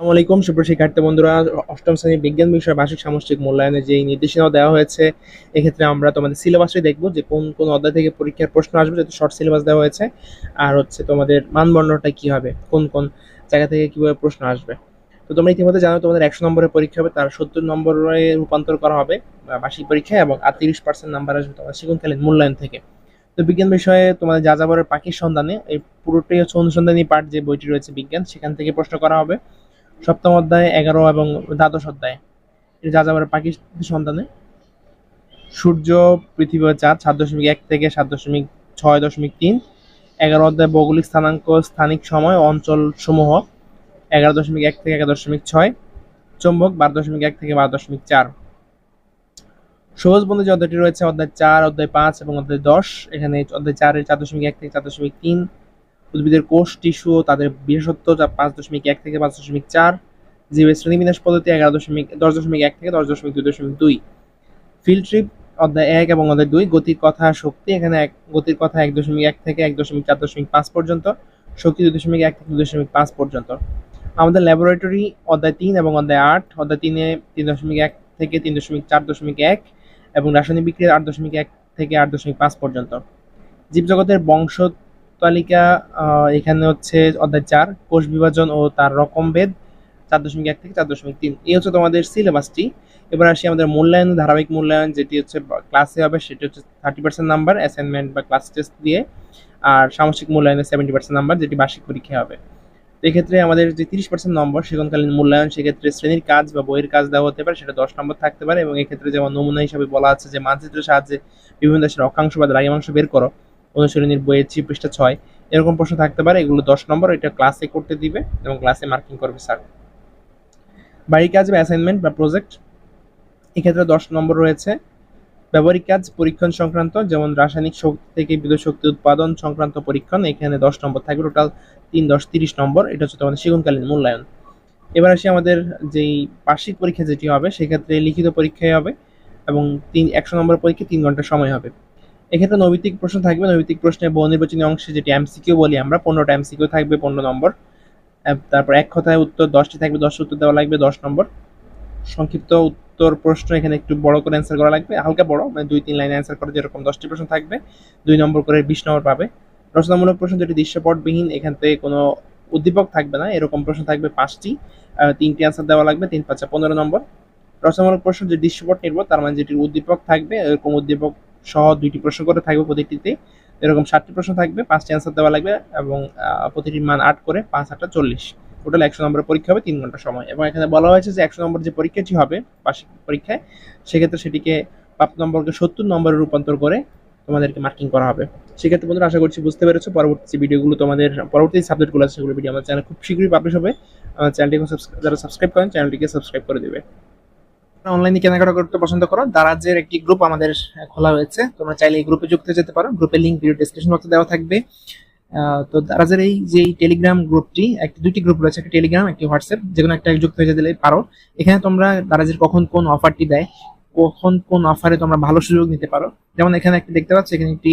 আসসালামু আলাইকুম, সুপ্রিয় শিক্ষার্থী বন্ধুরা। অষ্টম শ্রেণির বিজ্ঞান বিষয় বার্ষিক সামষ্টিক মূল্যায়নে যেই নির্দেশনা দেওয়া হয়েছে, এক্ষেত্রে আমরা তোমাদের সিলেবাসটি দেখব যে কোন কোন অধ্যায় থেকে পরীক্ষার প্রশ্ন আসবে, যেহেতু শর্ট সিলেবাস দেওয়া হয়েছে। আর হচ্ছে তোমাদের মানদণ্ডটা কি হবে, কোন কোন জায়গা থেকে কীভাবে প্রশ্ন আসবে। তো তোমরা ইতিমধ্যে জানো তোমাদের একশো নম্বরের পরীক্ষা হবে, তার সত্তর নম্বরে রূপান্তর করা হবে বার্ষিক পরীক্ষায় এবং আর তিরিশ পার্সেন্ট নাম্বার আসবে তোমার শিক্ষণকালীন মূল্যায়ন থেকে। তো বিজ্ঞান বিষয়ে তোমাদের যা যাযাবরের পাখির সন্ধানে, এই পুরোটাই হচ্ছে অনুসন্ধানী পাঠ যে বইটি রয়েছে বিজ্ঞান, সেখান থেকে প্রশ্ন করা হবে। সপ্তম অধ্যায়, এগারো এবং দ্বাদশ অধ্যায়। এটা যাযাবরের পাখির সন্তানে সূর্য, পৃথিবী ও চাঁদ সাত দশমিক এক থেকে সাত দশমিক ছয় দশমিক তিন, এগারো অধ্যায় ভৌগোলিক স্থানাঙ্ক, স্থানিক সময়, অঞ্চল সমূহ এগারো দশমিক এক থেকে এগারো দশমিক ছয়, চুম্বক বারো দশমিক এক থেকে বারো দশমিক চার। সহজ বন্ধু যে অধ্যায়টি রয়েছে, অধ্যায় চার, অধ্যায় পাঁচ এবং অধ্যায় দশ, এখানে অধ্যায় চারের চার দশমিক এক থেকে চার দশমিক তিন উদ্ভিদের কোষ, টিস্যু ও তাদের বিশেষত্ব যা পাঁচ দশমিক এক থেকে পাঁচ দশমিক চার, জীবের শ্রেণীবিন্যাস পদ্ধতি এগারো দশমিক, দশ দশমিক এক থেকে দশ দশমিক দুই দশমিক দুই। ফিল্ড ট্রিপ অধ্যায় এক এবং অধ্যায় দুই, গতির কথা শক্তি, এখানে এক, গতির কথা এক দশমিক এক থেকে এক দশমিক চার দশমিক পাঁচ পর্যন্ত, শক্তি দুই দশমিক এক থেকে দুই দশমিক পাঁচ পর্যন্ত। আমাদের ল্যাবরেটরি অধ্যায় তিন এবং অধ্যায় আট, অধ্যায় তিনে তিন দশমিক এক থেকে তিন দশমিক চার দশমিক এক এবং রাসায়নিক বিক্রিয়া আট দশমিক এক থেকে আট দশমিক পাঁচ পর্যন্ত। জীবজগতের বংশ তালিকা এখানে হচ্ছে অধ্যায় চার, কোষ বিভাজন ও তার রকমভেদ চার দশমিক এক থেকে চার দশমিক তিন। এই হচ্ছে তোমাদের সিলেবাসটি এবার আসি আমাদের মূল্যায়ন, ধারাবাহিক মূল্যায়ন, যেটি হচ্ছে ক্লাসে হবে, সেটি হচ্ছে থার্টি পার্সেন্ট নাম্বার অ্যাসাইনমেন্ট বা ক্লাস টেস্ট দিয়ে, আর সামষ্টিক মূল্যায়নে সেভেন্টি পার্সেন্ট নাম্বার যেটি বার্ষিক পরীক্ষা হবে। এক্ষেত্রে আমাদের যে তিরিশ পার্সেন্ট নম্বর সেখানকালীন মূল্যায়ন, সেক্ষেত্রে শ্রেণির কাজ বা বইয়ের কাজ দেওয়া হতে পারে, সেটা দশ নম্বর থাকতে পারে, এবং এক্ষেত্রে যেমন নমুনা হিসাবে বলা আছে যে মানচিত্রের সাহায্যে বিভিন্ন দেশের অক্ষাংশ বা দ্রাঘিমাংশ বের করো অনুশীলনীর বইয়ের ছি পৃষ্ঠা ছয়। এরকম প্রশ্ন থাকতে পারে, এগুলো দশ নম্বর, এটা ক্লাসে করতে দিবে এবং ক্লাসে মার্কিং করবে স্যার বাড়ির কাজ বা অ্যাসাইনমেন্ট বা প্রজেক্ট এক্ষেত্রে দশ নম্বর রয়েছে, ব্যবহারিক কাজ, পরীক্ষণ সংক্রান্ত, যেমন রাসায়নিক শক্তি থেকে বিদ্যুৎ শক্তি উৎপাদন সংক্রান্ত পরীক্ষণ, এখানে দশ নম্বর থাকবে টোটাল তিন, দশ, তিরিশ নম্বর, এটা হচ্ছে তোমাদের শিক্ষণকালীন মূল্যায়ন। এবার আসি আমাদের যেই বার্ষিক পরীক্ষা যেটি হবে, সেক্ষেত্রে লিখিত পরীক্ষায় হবে এবং তিন, একশো নম্বর পরীক্ষা তিন ঘণ্টা সময় হবে। এক্ষেত্রে নৈতিক প্রশ্ন থাকবে নৈতিক প্রশ্নে বহু নির্বাচনী অংশে যেটি এমসিকিউ বলি আমরা, পনেরোটা এমসিকিউ থাকবে, পনেরো নম্বর। তারপর এক কথায় উত্তর, দশটি থাকবে, দশটি উত্তর দেওয়া লাগবে, দশ নম্বর। সংক্ষিপ্ত উত্তর প্রশ্ন এখানে একটু বড় করে অ্যান্সার করা লাগবে, হালকা বড় মানে দুই, তিন লাইন অ্যান্সার করে যেরকম দশটি প্রশ্ন থাকবে, দুই নম্বর করে বিশ নম্বর পাবে। রচনামূলক প্রশ্ন যেটি দৃশ্যপটবিহীন, এখান থেকে কোনো উদ্দীপক থাকবে না, এরকম প্রশ্ন থাকবে পাঁচটি। তিনটি অ্যান্সার দেওয়া লাগবে, তিন, পাঁচা পনেরো নম্বর। রচনামূলক প্রশ্ন যে দৃশ্যপট নির্ভর, তার মানে যেটি উদ্দীপক থাকবে, এরকম উদ্দীপক সহ দুইটি প্রশ্ন করে থাকবে প্রতিটিতে। এরকম সাতটি প্রশ্ন থাকবে, পাঁচটি অ্যান্সার দেওয়া লাগবে এবং প্রতিটির মান আট করে পাঁচ, আটটা চল্লিশ। টোটাল একশো নম্বরের পরীক্ষা হবে তিন ঘণ্টা সময় এবং এখানে বলা হয়েছে যে একশো নম্বর যে পরীক্ষাটি হবে বার্ষিক পরীক্ষায়, সেক্ষেত্রে সেটিকে প্রাপ্ত নম্বরকে সত্তর নম্বরে রূপান্তর করে তোমাদেরকে মার্কিং করা হবে। সেক্ষেত্রে বন্ধুরা আশা করছি বুঝতে পেরেছ, পরবর্তী ভিডিওগুলো তোমাদের, পরবর্তী সাবজেক্টগুলো আছে, সেগুলো ভিডিও আমার চ্যানেল খুব শীঘ্রই পাবলিশ হবে। আমার চ্যানেলটিকে যারা সাবস্ক্রাইব করেন চ্যানেলটিকে সাবস্ক্রাইব করে দেবে। অনলাইনে কেনাকাটা করতে পছন্দ করো দারাজের একটি গ্রুপ আমাদের খোলা হয়েছে তোমরা চাইলে এই গ্রুপে যুক্ত যেতে পারো। গ্রুপের লিঙ্ক ভিডিও ডেসক্রিপশন বক্সে দেওয়া থাকবে। তো দারাজের এই যে টেলিগ্রাম গ্রুপটি একটি, দুটি গ্রুপ রয়েছে, একটি টেলিগ্রাম একটি হোয়াটসঅ্যাপ যে কোনো একটা যুক্ত হয়ে যেতে পারো। এখানে তোমরা দারাজের কখন কোন অফারটি দেয়, কখন কোন অফারে তোমরা ভালো সুযোগ নিতে পারো। যেমন এখানে একটি দেখতে পাচ্ছ, এখানে একটি